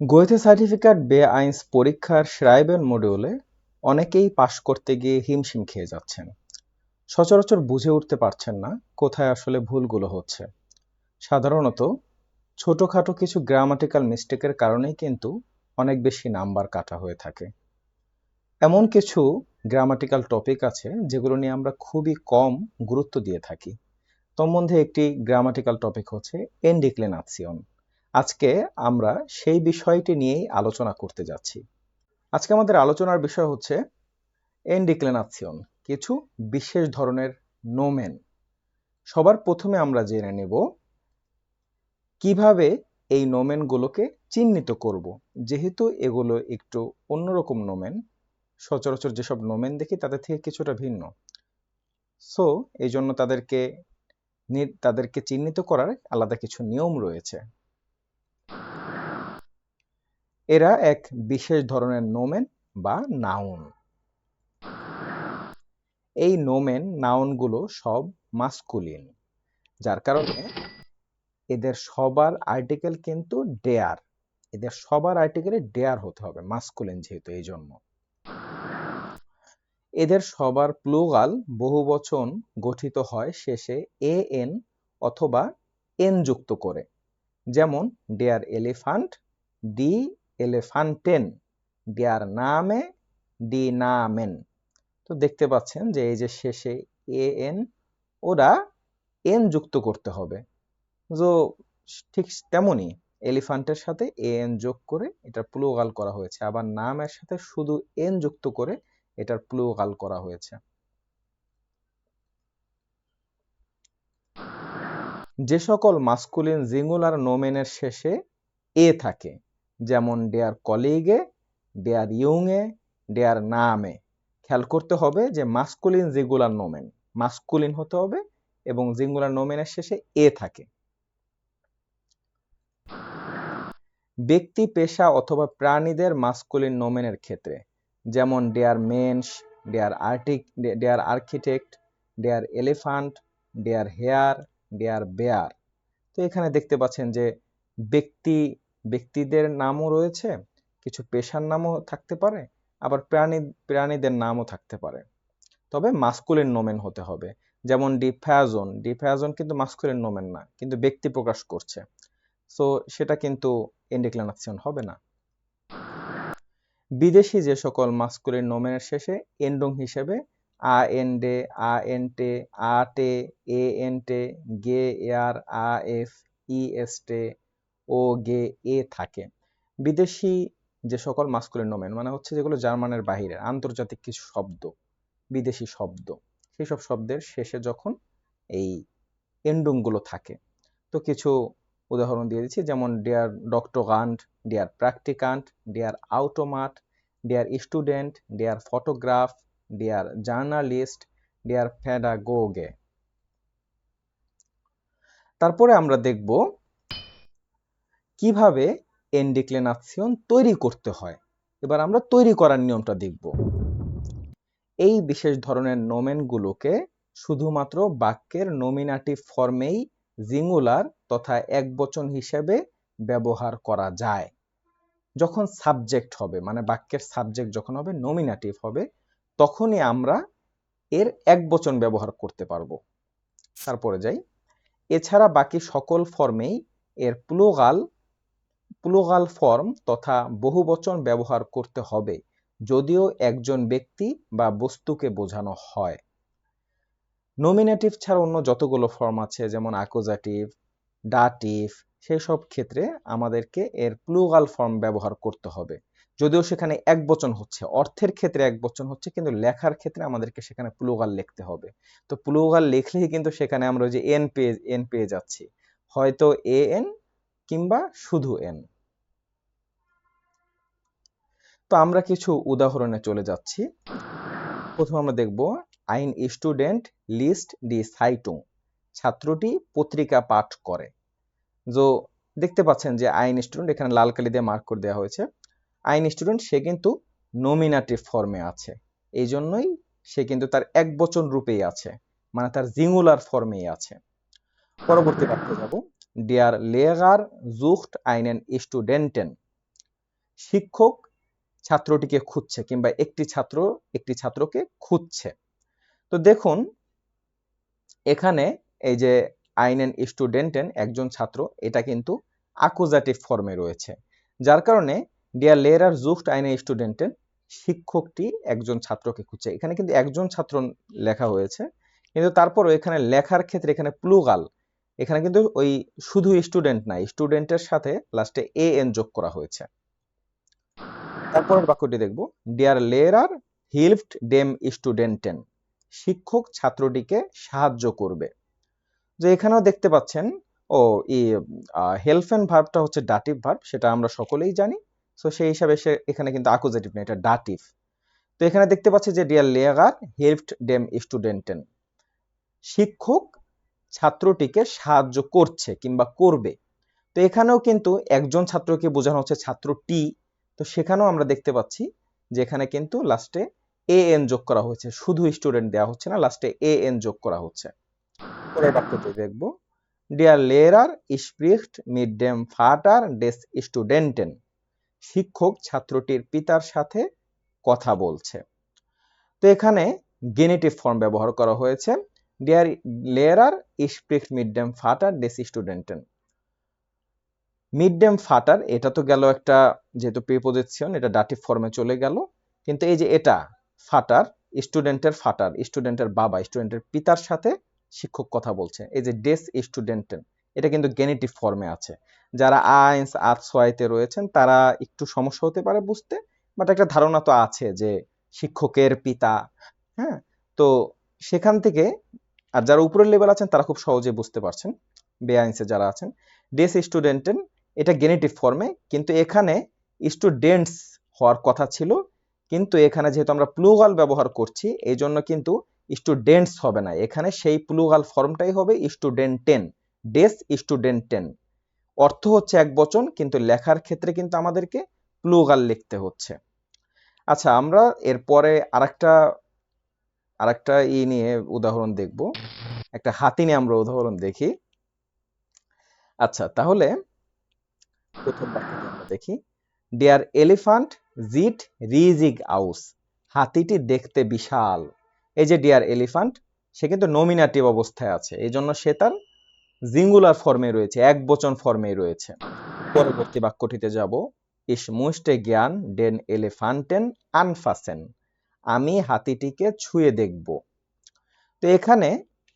গোয়েথে certificate বে আইনস পরীক্ষার শ্রাইবেন মডিউলে অনেকেই পাশ করতে গিয়ে হিমশিম খেয়ে যাচ্ছেন। সচরাচর বুঝে উঠতে পারছেন না কোথায় আসলে ভুলগুলো হচ্ছে। সাধারণত ছোটখাটো কিছু গ্রামাটিক্যাল মিস্টেকের কারণেই কিন্তু অনেক বেশি নাম্বার কাটা হয়ে থাকে। এমন কিছু গ্রামাটিক্যাল টপিক আছে যেগুলো নিয়ে আমরা খুবই কম গুরুত্ব দিয়ে থাকি। তোর একটি গ্রামাটিক্যাল টপিক হচ্ছে এন্ডিক্লেনাসিয়ন। আজকে আমরা সেই বিষয়টি নিয়েই আলোচনা করতে যাচ্ছি। আজকে আমাদের আলোচনার বিষয় হচ্ছে এন্ডিক্লেনাসিয়ন কিছু বিশেষ ধরনের নোমেন সবার প্রথমে আমরা জেনে নেব কীভাবে এই নোমেনগুলোকে চিহ্নিত করব। যেহেতু এগুলো একটু অন্যরকম নোমেন সচরাচর যেসব নোমেন দেখি তাদের থেকে কিছুটা ভিন্ন। সো এই জন্য তাদেরকে তাদেরকে চিহ্নিত করার আলাদা কিছু নিয়ম রয়েছে। এরা এক বিশেষ ধরনের নোমেন বা নাউন এই নোমেন নাউনগুলো সব মাস্কুলিন যার কারণে এদের সবার আর্টিকেল কিন্তু ডেয়ার এদের সবার আর্টিকেলে ডেয়ার হতে হবে মাস্কুলিন যেহেতু এই জন্য। এদের সবার প্লুগাল বহুবচন গঠিত হয় শেষে এ এন অথবা এন যুক্ত করে, যেমন ডেয়ার এলিফান্ট ডি এলেফান্টেন ডেয়ার নামে ডি নামেন তো দেখতে পাচ্ছেন যে এই যে শেষে এ এন, ওরা এন যুক্ত করতে হবে। তো ঠিক তেমনই এলিফান্টের সাথে এ এন যোগ করে এটা প্লুগাল করা হয়েছে, আবার নামের সাথে শুধু এন যুক্ত করে এটার প্লুগাল করা হয়েছে। যে সকল মাস্কুলিন জিঙ্গুলার নোমেনের শেষে এ থাকে। যেমন ডেয়ার কলিগে ডেয়ার ইউংয়ে ডেয়ার নামে। খেয়াল করতে হবে যে মাস্কুলিন জিঙ্গুলার নোমেন মাস্কুলিন হতে হবে এবং জিঙ্গুলার নোমেনের শেষে এ থাকে। ব্যক্তি, পেশা অথবা প্রাণীদের মাস্কুলিন নোমেনের ক্ষেত্রে, যেমন ডেয়ার মেনস ডেয়ার আর্টিক ডেয়ার আর্কিটেক্ট ডেয়ার এলিফান্ট ডেয়ার হেয়ার ডেয়ার বেয়ার তো এখানে দেখতে পাচ্ছেন যে ব্যক্তি ব্যক্তিদের নামও রয়েছে, কিছু পেশার নামও থাকতে পারে, আবার প্রাণী, প্রাণীদের নামও থাকতে পারে। তবে মাস্কুলিন নোমেন হতে হবে, যেমন ডিফ্যাজন ডিফ্যাজন কিন্তু মাস্কুলিন নোমেন না, কিন্তু ব্যক্তি প্রকাশ করছে। সো সেটা কিন্তু ইন্ডিক্লানাসিয়ন হবে না। বিদেশি যে সকল মাস্কুলিন নোমেনের শেষে এন্ডং হিসেবে আ, এন, ডে, আ, এন, টে, আ, টে, এ, এন, টে, গে এয়ার আ, এফ, ই, এস, টে ও, গে, এ থাকে। বিদেশি যে সকল মাস্কুলিন নোমেন মানে হচ্ছে যেগুলো জার্মানের বাহিরে আন্তর্জাতিক কিছু শব্দ, বিদেশি শব্দ সেই সব শব্দের শেষে যখন এই এন্ডুংগুলো থাকে। তো কিছু উদাহরণ দিয়ে দিচ্ছি, যেমন ডিয়ার ডক্টরান্ট ডিয়ার প্র্যাকটিকান্ট ডিয়ার আউটোমাট ডিয়ার স্টুডেন্ট ডিয়ার ফটোগ্রাফ ডিয়ার জার্নালিস্ট ডিয়ার ফ্যাডাগোগে তারপরে আমরা দেখব কীভাবে এন্ডিক্লেনাসিয়ন তৈরি করতে হয়? এবার আমরা তৈরি করার নিয়মটা দেখব। এই বিশেষ ধরনের নোমেনগুলোকে শুধুমাত্র বাক্যের নমিনাটিভ ফর্মেই জিঙ্গুলার তথা এক বচন হিসেবে ব্যবহার করা যায়। যখন সাবজেক্ট হবে মানে বাক্যের সাবজেক্ট যখন হবে নমিনাটিভ হবে, তখনই আমরা এর এক বচন ব্যবহার করতে পারব। তারপরে যাই। এছাড়া বাকি সকল ফর্মেই এর প্লুগাল প্লুগাল ফর্ম তথা বহুবচন ব্যবহার করতে হবে, যদিও একজন ব্যক্তি বা বস্তুকে বোঝানো হয়। নমিনেটিভ ছাড়া অন্য যতগুলো ফর্ম আছে, যেমন আকোজাটিভ ডাটিভ সেই সব ক্ষেত্রে আমাদেরকে এর প্লুগাল ফর্ম ব্যবহার করতে হবে। যদিও সেখানে এক বচন হচ্ছে, অর্থের ক্ষেত্রে এক বচন হচ্ছে, কিন্তু লেখার ক্ষেত্রে আমাদেরকে সেখানে প্লুগাল লিখতে হবে। তো প্লুগাল লিখলেই কিন্তু সেখানে আমরা যে এন পেয়ে এন পেয়ে যাচ্ছি। হয়তো এ এন কিংবা শুধু এন তো আমরা কিছু উদাহরণে চলে যাচ্ছি। প্রথম আমরা দেখব, আইন স্টুডেন্ট লিস্ট ডি সাইটুং, ছাত্রটি পত্রিকা পাঠ করে। যে দেখতে পাচ্ছেন যে আইন স্টুডেন্ট এখানে লাল কালি দিয়ে মার্ক করে দেওয়া হয়েছে। আইন স্টুডেন্ট, সে কিন্তু নমিনাটিভ ফর্মে আছে। এই জন্যই সে কিন্তু তার এক বচন রূপেই আছে মানে তার জিঙ্গুলার ফর্মেই আছে। পরবর্তী বাক্যে যাব। ডিয়ার লেগার, জুখট আইনেন স্টুডেন্টেন, শিক্ষক ছাত্রটিকে খুঁজছে কিংবা একটি ছাত্র একটি ছাত্রকে খুঁজছে। তো দেখুন, এখানে এই যে আইন আইনেন স্টুডেন্টেন একজন ছাত্র, এটা কিন্তু আকুজাটিভ ফর্মে রয়েছে। যার কারণে ডিয়ার লেয়ার জুফট আইনে স্টুডেন্টেন শিক্ষকটি একজন ছাত্রকে খুঁজছে। এখানে কিন্তু একজন ছাত্র লেখা হয়েছে, কিন্তু তারপরও এখানে লেখার ক্ষেত্রে এখানে প্লুগাল এখানে কিন্তু ওই শুধু স্টুডেন্ট না স্টুডেন্টের সাথে লাস্টে এ এন যোগ করা হয়েছে। তারপরের বাক্যটি দেখব। ডিয়ার লেয়ার হিলফড ডেম স্টুডেন্টেন শিক্ষক ছাত্রটিকে সাহায্য করবে। যে এখানেও দেখতে পাচ্ছেন, ও, ই হেল্পেন ভার্বটা হচ্ছে ডাটিভ ভার্ব সেটা আমরা সকলেই জানি। সো সেই হিসাবে সে এখানে কিন্তু আকুজেটিভ না, এটা ডাটিভ তো এখানে দেখতে পাচ্ছি যে ডিয়ার লেগার হেল্পড ডেম স্টুডেন্টেন শিক্ষক ছাত্রটিকে সাহায্য করছে কিংবা করবে। তো এখানেও কিন্তু একজন ছাত্রকে বোঝানো হচ্ছে ছাত্র টি তো সেখানেও আমরা দেখতে পাচ্ছি যে এখানে কিন্তু লাস্টে এ এন যোগ করা হয়েছে। শুধু স্টুডেন্ট দেওয়া হচ্ছে না লাস্টে এ এন যোগ করা হচ্ছে। পরের বাক্যটি দেখব। ডিয়ার লেরার স্প্রিক্ট মিড ডেম ফাটার ডেস স্টুডেন্টেন শিক্ষক ছাত্রটির পিতার সাথে কথা বলছে। তো এখানে গেনেটিভ ফর্ম ব্যবহার করা হয়েছে। ডিয়ার লেয়ার স্প্রিক্ট মিড ডেম ফাটার ডেস স্টুডেন্টেন মিড ডেম ফাটার এটা তো গেল একটা যেহেতু প্রিপোজিশন এটা ডাটিভ ফর্মে চলে গেল। কিন্তু এই যে এটা ফাটার স্টুডেন্টের ফাটার স্টুডেন্টের বাবা স্টুডেন্টের পিতার সাথে শিক্ষক কথা বলছে। এই যে ডেস স্টুডেন্টেন এটা কিন্তু গেনেটিভ ফর্মে আছে। যারা আইন্স আতসোয়াইতে রয়েছেন, তারা একটু সমস্যা হতে পারে বুঝতে বাট একটা ধারণা তো আছে যে শিক্ষকের পিতা হ্যাঁ? তো সেখান থেকে, আর যারা উপরের লেভেল আছেন, তারা খুব সহজে বুঝতে পারছেন বেআইন্সে যারা আছেন ডেস স্টুডেন্টেন এটা গেনেটিভ ফর্মে কিন্তু এখানে স্টুডেন্টস হওয়ার কথা ছিল, কিন্তু এখানে যেহেতু আমরা প্লুগাল ব্যবহার করছি এই জন্য কিন্তু স্টুডেন্টস হবে না। এখানে সেই প্লুগাল ফর্মটাই হবে স্টুডেন্টেন ডেস স্টুডেন্টেন অর্থ হচ্ছে এক বচন, কিন্তু লেখার ক্ষেত্রে কিন্তু আমাদেরকে প্লুগাল লিখতে হচ্ছে। আচ্ছা আমরা এরপরে আরেকটা আরেকটা ই নিয়ে উদাহরণ দেখব। একটা হাতি নিয়ে আমরা উদাহরণ দেখি। আচ্ছা তাহলে প্রথম বাক্যটি আমরা দেখি। ডিয়ার এলিফ্যান্ট জিট রিজিগ আউস হাতিটি দেখতে বিশাল। এই যে ডিয়ার এলিফ্যান্ট সে কিন্তু নমিনাটিভ অবস্থায় আছে। এই জন্য সে তার জিঙ্গুলার ফর্মে রয়েছে এক বচন ফর্মে রয়েছে। পরবর্তী বাক্যটিতে যাব। ইস মুস্টে জ্ঞান ডেন এলিফান্টেন আনফাসেন আমি হাতিটিকে ছুঁয়ে দেখব। তো এখানে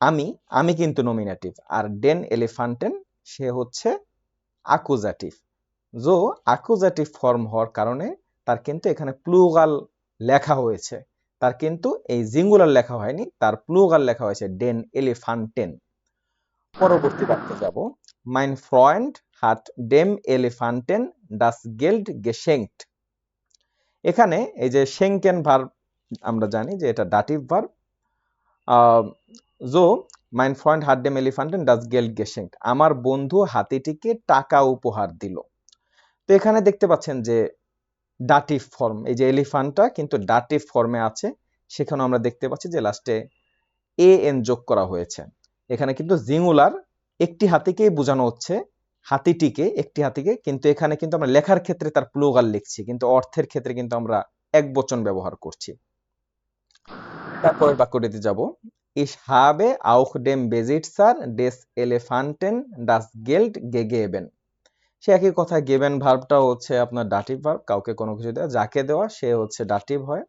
আমি আমি কিন্তু নমিনাটিভ আর ডেন এলিফান্টেন সে হচ্ছে আকুজাটিভ যো আকুজাটিভ ফর্ম হওয়ার কারণে তার কিন্তু এখানে প্লুগাল লেখা হয়েছে। তার কিন্তু এই জিঙ্গুলার লেখা হয়নি, তার প্লুগাল লেখা হয়েছে ডেন এলিফান্টেন পরবর্তী বাক্যে যাব। মাইন ফ্রয়েন্ড হাট ডেম এলিফান্টেন ডাস গেল্ড গেশেঙ্কট এখানে এই যে শেঙ্কেন ভার্ব আমরা জানি যে এটা ডাটিভ ভার্ব জো মাইন ফ্রয়েন্ড হাট ডেম এলিফান্টেন ডাস গেল্ড গেশেঙ্কট আমার বন্ধু হাতিটিকে টাকা উপহার দিল। তো এখানে দেখতে পাচ্ছেন যে ডাটিভ ফর্ম, এই যে এলিফান্টটা কিন্তু ডাটিভ ফর্মে আছে সেখানে আমরা দেখতে পাচ্ছি যে লাস্টে এ এন যোগ করা হয়েছে। এখানে কিন্তু জিঙ্গুলার একটি হাতিকেই বোঝানো হচ্ছে, হাতিটিকে, একটি হাতিকে, কিন্তু এখানে কিন্তু আমরা লেখার ক্ষেত্রে তার প্লুগাল লিখছি, কিন্তু অর্থের ক্ষেত্রে কিন্তু আমরা এক বচন ব্যবহার করছি। তারপরের বাক্যটিতে যাব। ইস হাবে আউখ ডেম বেজিটসার ডেস এলেফান্টেন ডাস গেল্ড গেগেবেন সে একই কথা গেবেন ভার্বটা হচ্ছে আপনার ডাটিভ ভার্ব কাউকে কোনো কিছু দেওয়া যাকে দেওয়া, সে হচ্ছে ডাটিভ হয়।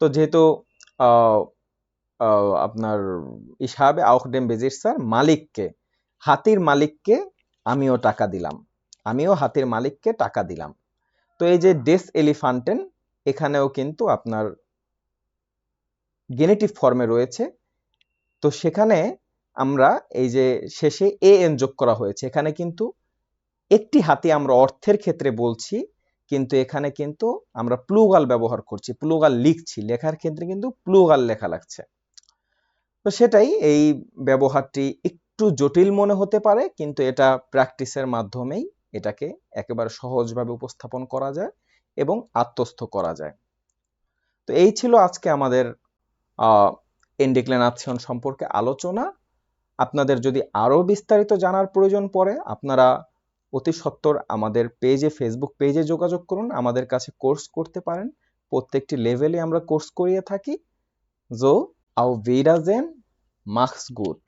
তো যেহেতু আপনার ইসাবে আউখডেম স্যার, মালিককে, হাতির মালিককে আমিও টাকা দিলাম। আমিও হাতির মালিককে টাকা দিলাম। তো এই যে ডেস এলিফান্টেন এখানেও কিন্তু আপনার গেনেটিভ ফর্মে রয়েছে। তো সেখানে আমরা এই যে শেষে এ এন যোগ করা হয়েছে। এখানে কিন্তু একটি হাতি আমরা অর্থের ক্ষেত্রে বলছি, কিন্তু এখানে কিন্তু আমরা প্লুগাল ব্যবহার করছি প্লুগাল লিখছি, লেখার ক্ষেত্রে কিন্তু প্লুগাল লেখা লাগছে। তো সেটাই এই ব্যবহারটি একটু জটিল মনে হতে পারে, কিন্তু এটা প্র্যাকটিসের মাধ্যমেই এটাকে একেবারে সহজভাবে উপস্থাপন করা যায় এবং আত্মস্থ করা যায়। তো এই ছিল আজকে আমাদের ইনডিক্লেনাথিয়ন সম্পর্কে আলোচনা। আপনাদের যদি আরও বিস্তারিত জানার প্রয়োজন পড়ে, আপনারা অতি সত্বর আমাদের পেজে ফেসবুক পেজে যোগাযোগ করুন, আমাদের কাছে কোর্স করতে পারেন। প্রত্যেকটি লেভেলে আমরা কোর্স করিয়ে থাকি। জো আউ ভিরাজেন মাক্স গুড